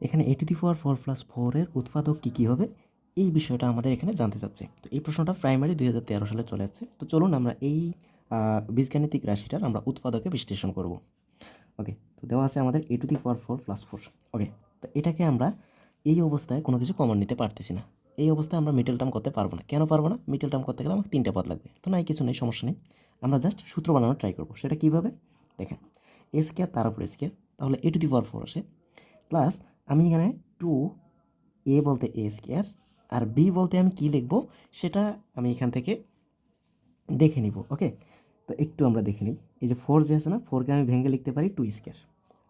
এখানে a to the four plus ফোরের উৎপাদক কী কী হবে? এই বিষয়টা আমাদের এখানে জানতে চাচ্ছে। তো এই প্রশ্নটা প্রাইমারি দুই হাজার তেরো সালে চলে আসছে। তো চলুন আমরা এই বীজগাণিতিক রাশিটার আমরা উৎপাদকে বিশ্লেষণ করব। ওকে তো দেওয়া আছে আমাদের a to the power four plus four okay তো এটাকে আমরা এই অবস্থায় কোনো কিছু কমন নিতে পারতেছি না। এই অবস্থায় আমরা মিডল টার্ম করতে পারব না। কেন পারব না? মিডল টার্ম করতে গেলে আমাকে তিনটা পদ লাগবে। তো নাই কিছু নেই, সমস্যা নেই। আমরা জাস্ট সূত্র বানানোর ট্রাই করব। সেটা কীভাবে? দেখেন এ স্কেয়ার তার উপর স্কেয়ার তাহলে a to the power four আসে। প্লাস আমি এখানে টু এ বলতে এ স্কেয়ার আর বি বলতে আমি কী লিখব, সেটা আমি এখান থেকে দেখে নিব ওকে তো একটু আমরা দেখে নিই। এই যে ফোর যে আছে না ফোরকে আমি ভেঙে লিখতে পারি টু স্কেয়ার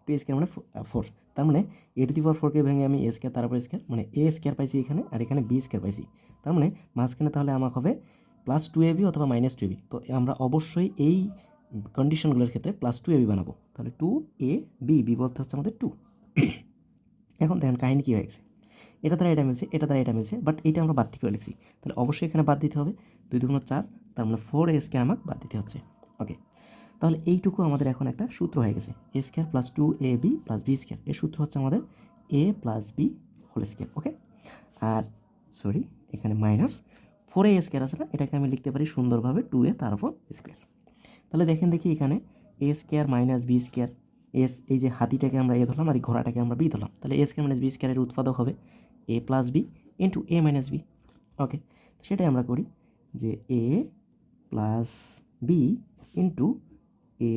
টু স্কেয়ার মানে ফোর তার মানে এ টু দি পাওয়ার ফোরকে ভেঙে আমি এ স্কেয়ার তারপর স্কেয়ার মানে এ স্কেয়ার পাইছি এখানে, আর এখানে বি স্কেয়ার পাইছি। তার মানে মাঝখানে তাহলে আমাকে হবে প্লাস টু এ বি অথবা মাইনাস টু বি তো আমরা অবশ্যই এই কন্ডিশনগুলোর ক্ষেত্রে প্লাস টু এ বি বানাবো। তাহলে টু এ বি বি বলতে হচ্ছে আমাদের টু এখন দেখেন কাহিনী কী হয়ে গেছে এটা তারা এটা মিলছে, এটা তারা এটা মিলছে বাট এটা আমরা বাদ থেকে লিখছি। তাহলে অবশ্যই এখানে বাদ দিতে হবে। দুই দুগুণ চার, তার মানে ফোর এ স্কোয়ার আমাকে বাদ দিতে হচ্ছে। ওকে তাহলে এইটুকু আমাদের এখন একটা সূত্র হয়ে গেছে। A square plus two a b plus b square এর সূত্র হচ্ছে আমাদের a plus b whole square okay R sorry এখানে মাইনাস ফোর এ স্কোয়ার আছে না? এটাকে আমি লিখতে পারি সুন্দরভাবে টু এ তার উপর স্কোয়ার তাহলে দেখেন দেখি এখানে a square minus b square S, এই যে হাতিটাকে আমরা এ ধরলাম আর এই ঘোড়াটাকে আমরা বি ধরলাম। তাহলে এ স্কোয়ার মাইনাস বি স্কোয়ারের উৎপাদক হবে a plus b into a minus b okay সেটাই আমরা করি যে a plus b into a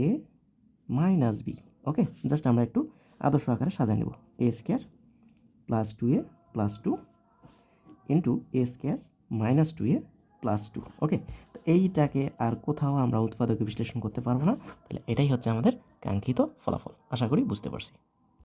minus b okay just আমরা একটু আদর্শ আকারে সাজায় নেব। A square plus two a plus two into a square minus two a plus two okay তো এইটাকে আর কোথাও আমরা উৎপাদকে বিশ্লেষণ করতে পারব না। তাহলে এটাই হচ্ছে আমাদের কাঙ্ক্ষিত ফলাফল। আশা করি বুঝতে পারছি।